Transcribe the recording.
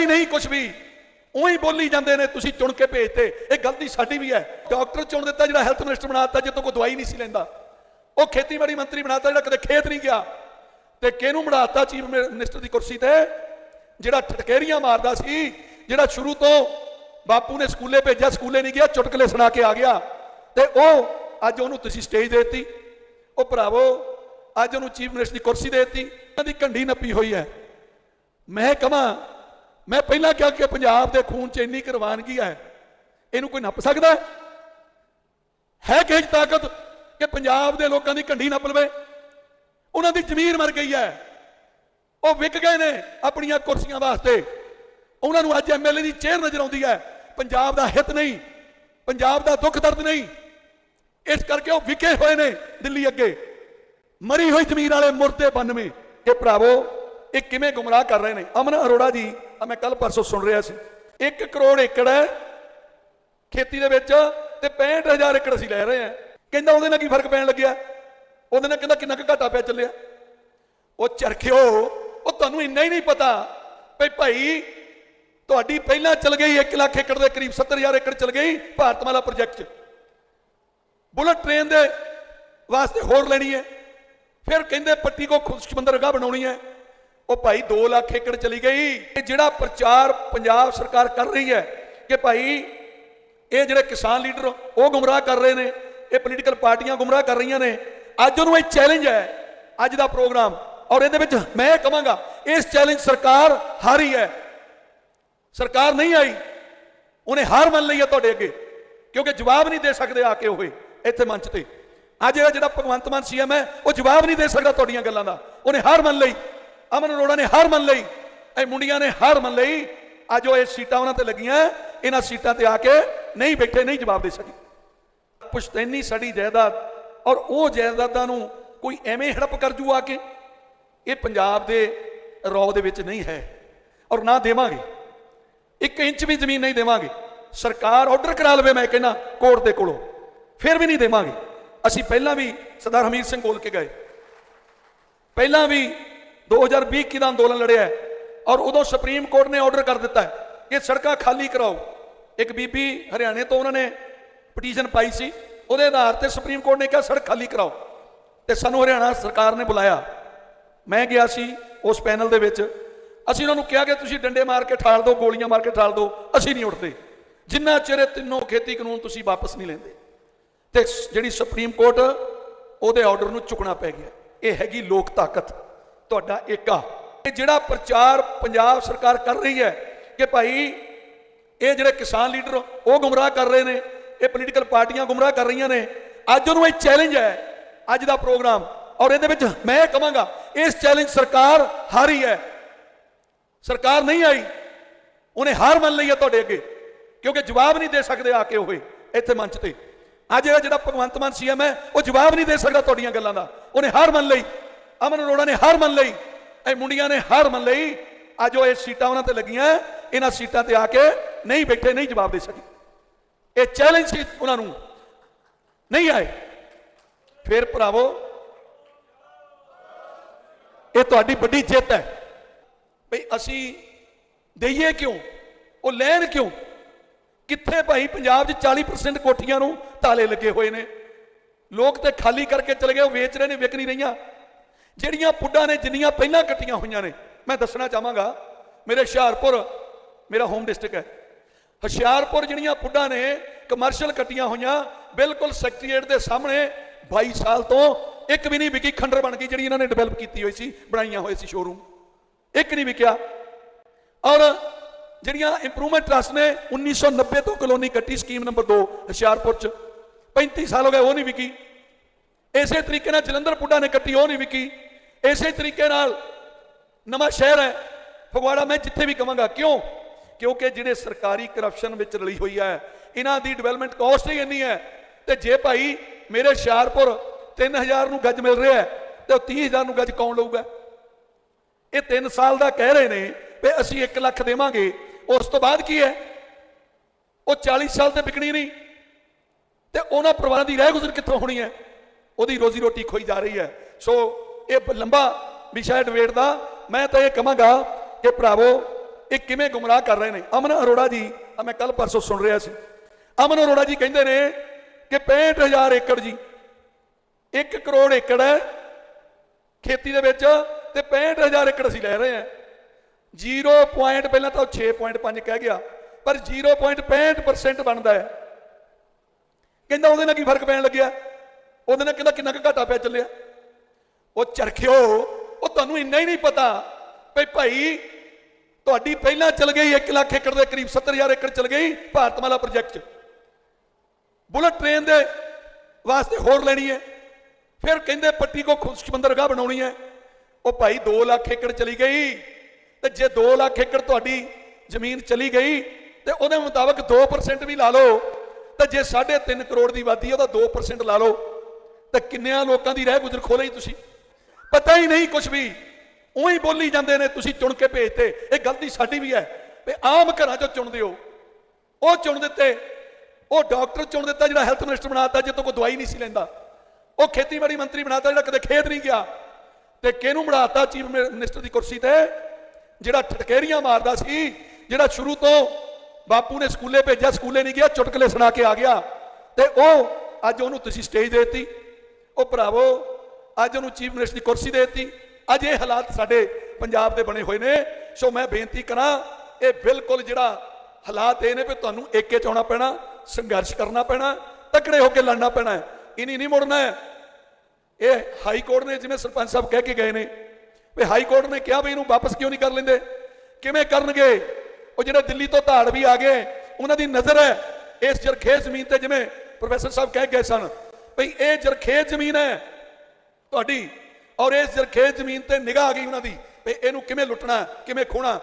ਹੀ ਨਹੀਂ ਕੁਝ ਵੀ। ਉਹੀ ਬੋਲੀ ਜਾਂਦੇ ਨੇ, ਤੁਸੀਂ ਚੁਣ ਕੇ ਭੇਜਤੇ। ਇਹ ਗਲਤੀ ਸਾਡੀ ਵੀ ਹੈ। ਡਾਕਟਰ ਚੁਣ ਦਿੱਤਾ ਜਿਹੜਾ ਹੈਲਥ ਮਿਨਿਸਟਰ ਬਣਾਤਾ ਜਿੱਤੋਂ ਕੋਈ ਦਵਾਈ ਨਹੀਂ ਸੀ ਲੈਂਦਾ। ਉਹ ਖੇਤੀਬਾੜੀ ਮੰਤਰੀ ਬਣਾਤਾ ਜਿਹੜਾ ਕਦੇ ਖੇਤ ਨਹੀਂ ਗਿਆ। ਤੇ ਕਿਹਨੂੰ ਬਣਾਤਾ ਚੀਫ ਮਿਨਿਸਟਰ ਦੀ ਕੁਰਸੀ ਤੇ? ਜਿਹੜਾ ਠਟਕੇਰੀਆਂ ਮਾਰਦਾ ਸੀ, ਜਿਹੜਾ ਸ਼ੁਰੂ ਤੋਂ ਬਾਪੂ ਨੇ ਸਕੂਲੇ ਭੇਜਿਆ, ਸਕੂਲੇ ਨਹੀਂ ਗਿਆ, ਚੁਟਕਲੇ ਸੁਣਾ ਕੇ ਆ ਗਿਆ। ਤੇ ਉਹ ਅੱਜ ਉਹਨੂੰ ਤੁਸੀਂ ਸਟੇਜ ਦੇ ਦਿੱਤੀ। ਉਹ ਭਰਾਵੋ, ਅੱਜ ਉਹਨੂੰ ਚੀਫ ਮਿਨਿਸਟਰ ਦੀ ਕੁਰਸੀ ਦੇ ਦਿੱਤੀ। ਉਹਨਾਂ ਦੀ ਘੰਡੀ ਨੱਪੀ ਹੋਈ ਹੈ। ਮੈਂ ਕਹਾਂ ਮੈਂ ਪਹਿਲਾਂ ਕਿਹਾ ਕਿ ਪੰਜਾਬ ਦੇ ਖੂਨ 'ਚ ਇੰਨੀ ਕੁਰਵਾਨਗੀ ਹੈ, ਇਹਨੂੰ ਕੋਈ ਨੱਪ ਸਕਦਾ ਹੈ? ਹੈ ਕਿ ਤਾਕਤ ਕਿ ਪੰਜਾਬ ਦੇ ਲੋਕਾਂ ਦੀ ਘੰਡੀ ਨੱਪ ਲਵੇ? ਉਹਨਾਂ ਦੀ ਜ਼ਮੀਰ ਮਰ ਗਈ ਹੈ। ਉਹ ਵਿਕ ਗਏ ਨੇ ਆਪਣੀਆਂ ਕੁਰਸੀਆਂ ਵਾਸਤੇ। ਉਹਨਾਂ ਨੂੰ ਅੱਜ ਐਮਐਲਏ ਦੀ ਚੇਅਰ ਨਜ਼ਰ ਆਉਂਦੀ ਹੈ। ਪੰਜਾਬ ਦਾ ਹਿੱਤ ਨਹੀਂ, ਪੰਜਾਬ ਦਾ ਦੁੱਖ ਦਰਦ ਨਹੀਂ। ਇਸ ਕਰਕੇ ਉਹ ਵਿਕੇ ਹੋਏ ਨੇ ਦਿੱਲੀ ਅੱਗੇ। ਮਰੀ ਹੋਈ ਜ਼ਮੀਰ ਵਾਲੇ ਮੁਰਦੇ 92 ਇਹ ਭਰਾਵੋ, ਇਹ ਕਿਵੇਂ ਗੁੰਮਰਾਹ ਕਰ ਰਹੇ ਨੇ? ਅਮਨ ਅਰੋੜਾ ਜੀ ਆ ਮੈਂ ਕੱਲ ਪਰਸੋਂ ਸੁਣ ਰਿਹਾ ਸੀ। 1 ਕਰੋੜ ਏਕੜ ਹੈ ਖੇਤੀ ਦੇ ਵਿੱਚ ਤੇ 65000 ਏਕੜ ਅਸੀਂ ਲੈ ਰਹੇ ਹਾਂ। ਕਹਿੰਦਾ ਉਹਦੇ ਨਾਲ ਕੀ ਫ਼ਰਕ ਪੈਣ ਲੱਗਿਆ? ਉਹਦੇ ਨਾਲ ਕਹਿੰਦਾ ਕਿੰਨਾ ਕੁ ਘਾਟਾ ਪਿਆ ਚੱਲਿਆ। ਉਹ ਚਰਖਿਓ, ਉਹ ਤੁਹਾਨੂੰ ਇੰਨਾ ਹੀ ਨਹੀਂ ਪਤਾ ਭਈ ਭਾਈ ਤੁਹਾਡੀ ਪਹਿਲਾਂ ਚੱਲ ਗਈ 1 ਲੱਖ ਏਕੜ ਦੇ ਕਰੀਬ 70000 ਏਕੜ ਚੱਲ ਗਈ ਭਾਰਤਮਾਲਾ ਪ੍ਰੋਜੈਕਟ 'ਚ। ਬੁਲਟ ਟ੍ਰੇਨ ਦੇ ਵਾਸਤੇ ਹੋਰ ਲੈਣੀ ਹੈ। ਫਿਰ ਕਹਿੰਦੇ ਪੱਟੀ ਕੋ ਖੁਸ਼ਕ ਬੰਦਰਗਾਹ ਬਣਾਉਣੀ ਹੈ। ਉਹ ਭਾਈ 2 ਲੱਖ ਏਕੜ ਚਲੀ ਗਈ। ਇਹ ਜਿਹੜਾ ਪ੍ਰਚਾਰ ਪੰਜਾਬ ਸਰਕਾਰ ਕਰ ਰਹੀ ਹੈ ਕਿ ਭਾਈ ਇਹ ਜਿਹੜੇ ਕਿਸਾਨ ਲੀਡਰ ਉਹ ਗੁੰਮਰਾਹ ਕਰ ਰਹੇ ਨੇ, ਇਹ ਪੋਲੀਟੀਕਲ ਪਾਰਟੀਆਂ ਗੁੰਮਰਾਹ ਕਰ ਰਹੀਆਂ ਨੇ। ਅੱਜ ਉਹਨੂੰ ਇਹ ਚੈਲੰਜ ਹੈ, ਅੱਜ ਦਾ ਪ੍ਰੋਗਰਾਮ। ਔਰ ਇਹਦੇ ਵਿੱਚ ਮੈਂ ਕਹਾਂਗਾ, ਇਸ ਚੈਲੰਜ ਸਰਕਾਰ ਹਾਰੀ ਹੈ। ਸਰਕਾਰ ਨਹੀਂ ਆਈ, ਉਹਨੇ ਹਾਰ ਮੰਨ ਲਈ ਹੈ ਤੁਹਾਡੇ ਅੱਗੇ, ਕਿਉਂਕਿ ਜਵਾਬ ਨਹੀਂ ਦੇ ਸਕਦੇ ਆ ਕੇ ਹੋਏ ਇੱਥੇ ਮੰਚ ਤੇ। ਅੱਜ ਇਹ ਜਿਹੜਾ ਭਗਵੰਤ ਮਾਨ ਸੀਐਮ ਹੈ, ਉਹ ਜਵਾਬ ਨਹੀਂ ਦੇ ਸਕਦਾ ਤੁਹਾਡੀਆਂ ਗੱਲਾਂ ਦਾ। ਉਹਨੇ ਹਾਰ ਮੰਨ ਲਈ। ਅਮਨ ਅਰੋੜਾ ਨੇ ਹਾਰ ਮੰਨ ਲਈ। ਇਹ ਮੁੰਡੀਆਂ ਨੇ ਹਾਰ ਮੰਨ ਲਈ। ਅੱਜ ਉਹ ਇਹ ਸੀਟਾਂ ਉਹਨਾਂ ਤੇ ਲੱਗੀਆਂ। ਇਹਨਾਂ ਸੀਟਾਂ ਤੇ ਆ ਕੇ ਨਹੀਂ ਬੈਠੇ, ਨਹੀਂ ਜਵਾਬ ਦੇ ਸਕੇ। ਪੁਸ਼ਤੈਨੀ ਸਾਡੀ ਜਾਇਦਾਦ ਔਰ ਉਹ ਜਾਇਦਾਦਾਂ ਨੂੰ ਕੋਈ ਐਵੇਂ ਹੜਪ ਕਰ ਜੂ ਆ ਕੇ? ਇਹ ਪੰਜਾਬ ਦੇ ਰੌ ਦੇ ਵਿੱਚ ਨਹੀਂ ਹੈ ਔਰ ਨਾ ਦੇਵਾਂਗੇ। ਇੱਕ ਇੰਚ ਵੀ ਜ਼ਮੀਨ ਨਹੀਂ ਦੇਵਾਂਗੇ। ਸਰਕਾਰ ਆਰਡਰ ਕਰਾ ਲਵੇ ਮੈਂ ਕਹਿੰਦਾ ਕੋਰਟ ਦੇ ਕੋਲੋਂ। ਫਿਰ ਵੀ ਨਹੀਂ ਦੇਵਾਂਗੇ। ਅਸੀਂ ਪਹਿਲਾਂ ਵੀ ਸਰਦਾਰ ਹਮੀਰ ਸਿੰਘ ਕੋਲ ਕੇ ਗਏ। ਪਹਿਲਾਂ ਵੀ 2020 ਕੀ ਦਾ ਅੰਦੋਲਨ ਲੜਿਆ ਔਰ ਉਦੋਂ ਸੁਪਰੀਮ ਕੋਰਟ ਨੇ ਆਰਡਰ ਕਰ ਦਿੱਤਾ ਹੈ ਕਿ ਸੜਕਾਂ ਖਾਲੀ ਕਰਾਓ। ਇੱਕ ਬੀਬੀ ਹਰਿਆਣੇ ਤੋਂ ਉਹਨਾਂ ਨੇ ਪਟੀਸ਼ਨ ਪਾਈ ਸੀ। ਉਹਦੇ ਆਧਾਰ ਤੇ ਸੁਪਰੀਮ ਕੋਰਟ ਨੇ ਕਿਹਾ, ਸੜਕ ਖਾਲੀ ਕਰਾਓ। ਤੇ ਸਾਨੂੰ ਹਰਿਆਣਾ ਸਰਕਾਰ ਨੇ ਬੁਲਾਇਆ। ਮੈਂ ਗਿਆ ਸੀ ਉਸ ਪੈਨਲ ਦੇ ਵਿੱਚ। ਅਸੀਂ ਉਹਨਾਂ ਨੂੰ ਕਿਹਾ ਕਿ ਤੁਸੀਂ ਡੰਡੇ ਮਾਰ ਕੇ ਠਾਲ ਦਿਓ, ਗੋਲੀਆਂ ਮਾਰ ਕੇ ਠਾਲ ਦਿਓ। ਅਸੀਂ ਨਹੀਂ ਉੱਠਦੇ। ਜਿੰਨਾ ਚਿਰ ਤਿੰਨੋਂ ਖੇਤੀ ਕਾਨੂੰਨ ਤੁਸੀਂ ਵਾਪਸ ਨਹੀਂ ਲੈਂਦੇ। ਤੇ ਜਿਹੜੀ ਸੁਪਰੀਮ ਕੋਰਟ, ਉਹਦੇ ਆਰਡਰ ਨੂੰ ਚੁੱਕਣਾ ਪੈ ਗਿਆ। ਇਹ ਹੈਗੀ ਲੋਕ ਤਾਕਤ। ਤੁਹਾਡਾ ਏਕਾ। ਇਹ ਜਿਹੜਾ ਪ੍ਰਚਾਰ ਪੰਜਾਬ ਸਰਕਾਰ ਕਰ ਰਹੀ ਹੈ ਕਿ ਭਾਈ ਇਹ ਜਿਹੜੇ ਕਿਸਾਨ ਲੀਡਰ ਉਹ ਗੁੰਮਰਾਹ ਕਰ ਰਹੇ ਨੇ, ਇਹ ਪੋਲੀਟੀਕਲ ਪਾਰਟੀਆਂ ਗੁੰਮਰਾਹ ਕਰ ਰਹੀਆਂ ਨੇ, ਅੱਜ ਉਹਨੂੰ ਇਹ ਚੈਲੰਜ ਹੈ, ਅੱਜ ਦਾ ਪ੍ਰੋਗਰਾਮ ਔਰ ਇਹਦੇ ਵਿੱਚ ਮੈਂ ਕਹਾਂਗਾ, ਇਸ ਚੈਲੰਜ ਸਰਕਾਰ ਹਾਰੀ ਹੈ। ਸਰਕਾਰ ਨਹੀਂ ਆਈ, ਉਹਨੇ ਹਾਰ ਮੰਨ ਲਈ ਹੈ ਤੁਹਾਡੇ ਅੱਗੇ, ਕਿਉਂਕਿ ਜਵਾਬ ਨਹੀਂ ਦੇ ਸਕਦੇ ਆ ਕੇ ਉਹ ਇੱਥੇ ਮੰਚ ਤੇ। ਅੱਜ ਇਹ ਜਿਹੜਾ ਭਗਵੰਤ ਮਾਨ ਸੀਐਮ ਹੈ, ਉਹ ਜਵਾਬ ਨਹੀਂ ਦੇ ਸਕਦਾ ਤੁਹਾਡੀਆਂ ਗੱਲਾਂ ਦਾ। ਉਹਨੇ ਹਾਰ ਮੰਨ ਲਈ। ਅਮਨ ਅਰੋੜਾ ਨੇ ਹਾਰ ਮੰਨ ਲਈ, ਇਹ ਮੁੰਡੀਆਂ ਨੇ ਹਾਰ ਮੰਨ ਲਈ, ਅੱਜ ਉਹ ਇਹ ਸੀਟਾਂ ਉਹਨਾਂ ਤੇ ਲੱਗੀਆਂ, ਇਹਨਾਂ ਸੀਟਾਂ ਤੇ ਆ ਕੇ ਨਹੀਂ ਬੈਠੇ, ਨਹੀਂ ਜਵਾਬ ਦੇ ਸਕੇ। ਇਹ ਚੈਲੰਜ ਸੀ ਉਹਨਾਂ ਨੂੰ, ਨਹੀਂ ਆਏ। ਫਿਰ ਭਰਾਵੋ, ਇਹ ਤੁਹਾਡੀ ਵੱਡੀ ਜਿੱਤ ਹੈ। ਭਈ ਅਸੀਂ ਦਈਏ ਕਿਉਂ? ਉਹ ਲੈਣ ਕਿਉਂ? ਕਿੱਥੇ ਭਾਈ ਪੰਜਾਬ 'ਚ 40% ਕੋਠੀਆਂ ਨੂੰ ਤਾਲੇ ਲੱਗੇ ਹੋਏ ਨੇ? ਲੋਕ ਤੇ ਖਾਲੀ ਕਰਕੇ ਚਲੇ ਗਏ, ਉਹ ਵੇਚ ਰਹੇ ਨੇ, ਵਿਕ ਨਹੀਂ ਰਹੀਆਂ। ਜਿਹੜੀਆਂ ਪੁੱਡਾਂ ਨੇ, ਜਿੰਨੀਆਂ ਪਹਿਲਾਂ ਕੱਟੀਆਂ ਹੋਈਆਂ ਨੇ, ਮੈਂ ਦੱਸਣਾ ਚਾਹਾਂਗਾ, ਮੇਰੇ ਹੁਸ਼ਿਆਰਪੁਰ, ਮੇਰਾ ਹੋਮ ਡਿਸਟ੍ਰਿਕਟ ਹੈ। ਹੁਸ਼ਿਆਰਪੁਰ ਜਿਹੜੀਆਂ ਪੁੱਡਾਂ ਨੇ ਕਮਰਸ਼ੀਅਲ ਕੱਟੀਆਂ ਹੋਈਆਂ, ਬਿਲਕੁਲ ਸੈਕਟਰੀਏਟ ਦੇ ਸਾਹਮਣੇ 22 ਸਾਲ ਤੋਂ ਇੱਕ ਵੀ ਨਹੀਂ ਵਿਕੀ ਖੰਡਰ ਬਣ ਗਈ ਜਿਹੜੀ ਇਹਨਾਂ ਨੇ ਡਿਵੈਲਪ ਕੀਤੀ ਹੋਈ ਸੀ, ਬਣਾਈਆਂ ਹੋਏ ਸੀ ਸ਼ੋਰੂਮ ਇੱਕ ਨਹੀਂ ਵਿਕਿਆ। ਔਰ ਜਿਹੜੀਆਂ ਇੰਪਰੂਵਮੈਂਟ ਟਰਸਟ ਨੇ 1990 ਤੋਂ ਕਲੋਨੀ ਕੱਟੀ ਸਕੀਮ ਨੰਬਰ 2 ਹੁਸ਼ਿਆਰਪੁਰ ਚ। 35 ਸਾਲ ਹੋ ਗਏ ਉਹ ਨਹੀਂ ਵਿਕੀ। ਇਸੇ ਤਰੀਕੇ ਨਾਲ ਜਲੰਧਰ ਪੁੱਡਾ ਨੇ ਕੱਟੀ, ਉਹ ਨਹੀਂ ਵਿਕੀ। ਇਸੇ ਤਰੀਕੇ ਨਾਲ ਨਵਾਂ ਸ਼ਹਿਰ ਹੈ। ਫਗਵਾੜਾ ਮੈਂ ਜਿੱਥੇ ਵੀ ਕਵਾਂਗਾ। ਕਿਉਂ? ਕਿਉਂਕਿ ਜਿਹੜੇ ਸਰਕਾਰੀ ਕਰਪਸ਼ਨ ਵਿੱਚ ਰਲੀ ਹੋਈ ਹੈ, ਇਹਨਾਂ ਦੀ ਡਿਵੈਲਪਮੈਂਟ ਕਾਸਟ ਹੀ ਇੰਨੀ ਹੈ। ਤੇ ਜੇ ਭਾਈ ਮੇਰੇ ਹੁਸ਼ਿਆਰਪੁਰ 3000 ਨੂੰ ਗੱਜ ਮਿਲ ਰਿਹਾ ਹੈ, ਤੇ ਉਹ 30000 ਨੂੰ ਗੱਜ ਕੌਣ ਲਊਗਾ? ਇਹ 3 ਸਾਲ ਦਾ ਕਹਿ ਰਹੇ ਨੇ ਵੀ ਅਸੀਂ 1 ਲੱਖ ਦੇਵਾਂਗੇ। ਉਸ ਤੋਂ ਬਾਅਦ ਕੀ ਹੈ? ਉਹ 40 ਸਾਲ ਤੇ ਵਿਕਣੀ ਨਹੀਂ। ਤੇ ਉਹਨਾਂ ਪਰਿਵਾਰਾਂ ਦੀ ਰਹਿ ਗੁਜ਼ਰ ਕਿੱਥੋਂ ਹੋਣੀ ਹੈ? ਉਹਦੀ ਰੋਜ਼ੀ ਰੋਟੀ ਖੋਈ ਜਾ ਰਹੀ ਹੈ। ਸੋ ਇਹ ਲੰਬਾ ਵਿਸ਼ਾ ਹੈ ਡਿਬੇਟ ਦਾ। ਮੈਂ ਤਾਂ ਇਹ ਕਹਾਂਗਾ ਕਿ ਭਰਾਵੋ, ਇਹ ਕਿਵੇਂ ਗੁੰਮਰਾਹ ਕਰ ਰਹੇ ਨੇ? ਅਮਨ ਅਰੋੜਾ ਜੀ ਆ ਮੈਂ ਕੱਲ ਪਰਸੋਂ ਸੁਣ ਰਿਹਾ ਸੀ। ਅਮਨ ਅਰੋੜਾ ਜੀ ਕਹਿੰਦੇ ਨੇ ਕਿ 65000 ਏਕੜ ਜੀ 1 ਕਰੋੜ ਏਕੜ ਹੈ ਖੇਤੀ ਦੇ ਵਿੱਚ ਤੇ 65000 ਏਕੜ ਅਸੀਂ ਲੈ ਰਹੇ ਹਾਂ। 0. ਪੁਆਇੰਟ ਪਹਿਲਾਂ ਤਾਂ ਉਹ 6.5 ਕਹਿ ਗਿਆ, ਪਰ 0.65% ਬਣਦਾ ਹੈ। ਕਹਿੰਦਾ ਉਹਦੇ ਨਾਲ ਕੀ ਫ਼ਰਕ ਪੈਣ ਲੱਗਿਆ? ਉਹਦੇ ਨਾਲ ਕਹਿੰਦਾ ਕਿੰਨਾ ਕੁ ਘਾਟਾ ਪਿਆ ਚੱਲਿਆ? ਉਹ ਚਰਖਿਓ, ਉਹ ਤੁਹਾਨੂੰ ਇੰਨਾ ਹੀ ਨਹੀਂ ਪਤਾ ਭਈ ਭਾਈ ਤੁਹਾਡੀ ਪਹਿਲਾਂ ਚੱਲ ਗਈ 1 ਲੱਖ ਏਕੜ ਦੇ ਕਰੀਬ 70000 ਏਕੜ ਚੱਲ ਗਈ ਭਾਰਤਮਾਲਾ ਪ੍ਰੋਜੈਕਟ 'ਚ। ਬੁਲਟ ਟ੍ਰੇਨ ਦੇ ਵਾਸਤੇ ਹੋਰ ਲੈਣੀ ਹੈ। ਫਿਰ ਕਹਿੰਦੇ ਪੱਟੀ ਕੋ ਖੁਸ਼ਕ ਬਣਾਉਣੀ ਹੈ। ਉਹ ਭਾਈ 2 ਲੱਖ ਏਕੜ ਚਲੀ ਗਈ ਤੇ ਜੇ 2 ਲੱਖ ਏਕੜ ਤੁਹਾਡੀ ਜ਼ਮੀਨ ਚਲੀ ਗਈ ਤੇ ਉਹਦੇ ਮੁਤਾਬਕ 2% ਵੀ ਲਾ ਲਓ। ਤਾਂ ਜੇ 3.5 ਕਰੋੜ ਦੀ ਵਾਦੀ ਉਹਦਾ 2% ਲਾ ਲਓ। ਤਾਂ ਕਿੰਨਿਆਂ ਲੋਕਾਂ ਦੀ ਰਹਿ ਗੁਜ਼ਰ ਖੋਲੇ ਤੁਸੀਂ? ਪਤਾ ਹੀ ਨਹੀਂ ਕੁਝ ਵੀ। ਉਹੀ ਬੋਲੀ ਜਾਂਦੇ ਨੇ, ਤੁਸੀਂ ਚੁਣ ਕੇ ਭੇਜਤੇ। ਇਹ ਗਲਤੀ ਸਾਡੀ ਵੀ ਹੈ ਵੀ ਆਮ ਘਰਾਂ ਚੋਂ ਚੁਣਦੇ ਹੋ ਉਹ ਚੁਣ ਦਿੱਤੇ, ਉਹ ਡਾਕਟਰ ਚੁਣ ਦਿੱਤਾ ਜਿਹੜਾ ਹੈਲਥ ਮਿਨਿਸਟਰ ਬਣਾਤਾ ਜਿੱਤੋਂ ਕੋਈ ਦਵਾਈ ਨਹੀਂ ਸੀ ਲੈਂਦਾ। ਉਹ ਖੇਤੀਬਾੜੀ ਮੰਤਰੀ ਬਣਾਤਾ, ਜਿਹੜਾ ਕਦੇ ਖੇਤ ਨਹੀਂ ਗਿਆ। ਤੇ ਕਿਹਨੂੰ ਬਣਾਤਾ ਚੀਫ ਮਿਨਿਸਟਰ ਦੀ ਕੁਰਸੀ ਤੇ? ਜਿਹੜਾ ਠਟਕੇਰੀਆਂ ਮਾਰਦਾ ਸੀ, ਜਿਹੜਾ ਸ਼ੁਰੂ ਤੋਂ ਬਾਪੂ ਨੇ ਸਕੂਲੇ ਭੇਜਿਆ, ਸਕੂਲੇ ਨਹੀਂ ਗਿਆ, ਚੁਟਕਲੇ ਸੁਣਾ ਕੇ ਆ ਗਿਆ। ਤੇ ਉਹ ਅੱਜ ਉਹਨੂੰ ਤੁਸੀਂ ਸਟੇਜ ਦੇ ਦਿੱਤੀ। ਉਹ ਭਰਾਵੋ ਅੱਜ ਉਹਨੂੰ ਚੀਫ ਮਿਨਿਸਟਰ ਦੀ ਕੁਰਸੀ ਦੇ ਦਿੱਤੀ। ਅੱਜ ਇਹ ਹਾਲਾਤ ਸਾਡੇ ਪੰਜਾਬ ਦੇ ਬਣੇ ਹੋਏ ਨੇ। ਸੋ ਮੈਂ ਬੇਨਤੀ ਕਰਾਂ, ਇਹ ਬਿਲਕੁਲ ਜਿਹੜਾ ਹਾਲਾਤ ਇਹ ਨੇ ਵੀ ਤੁਹਾਨੂੰ ਏਕੇ ਚ ਆਉਣਾ ਪੈਣਾ, ਸੰਘਰਸ਼ ਕਰਨਾ ਪੈਣਾ, ਤਕੜੇ ਹੋ ਕੇ ਲੜਨਾ ਪੈਣਾ ਹੈ। ਇਨੀ ਨਹੀਂ ਮੁੜਨਾ ਹੈ। ਇਹ ਹਾਈ ਕੋਰਟ ਨੇ ਜਿਵੇਂ ਸਰਪੰਚ ਸਾਹਿਬ ਕਹਿ ਕੇ ਗਏ ਨੇ, ਵੀ ਹਾਈ ਕੋਰਟ ਨੇ ਕਿਹਾ ਵੀ ਇਹਨੂੰ ਵਾਪਸ ਕਿਉਂ ਨਹੀਂ ਕਰ ਲੈਂਦੇ? ਕਿਵੇਂ ਕਰਨਗੇ? ਉਹ ਜਿਹੜੇ ਦਿੱਲੀ ਤੋਂ ਧਾੜ ਵੀ ਆ ਗਏ, ਉਹਨਾਂ ਦੀ ਨਜ਼ਰ ਹੈ। ਇਸ ਜਰਖੇਜ਼ ਜ਼ਮੀਨ ਤੇ ਜਿਵੇਂ ਪ੍ਰੋਫੈਸਰ ਸਾਹਿਬ ਕਹਿ ਗਏ ਸਨ, ਵੀ ਇਹ ਜਰਖੇਜ਼ ਜ਼ਮੀਨ ਹੈ। ਤੁਹਾਡੀ ਔਰ ਇਸ ਜ਼ਰਖੇ ਜ਼ਮੀਨ ਤੇ ਨਿਗਾਹ ਆ ਗਈ ਉਹਨਾਂ ਦੀ ਵੀ ਇਹਨੂੰ ਕਿਵੇਂ ਲੁੱਟਣਾ, ਕਿਵੇਂ ਖੋਣਾ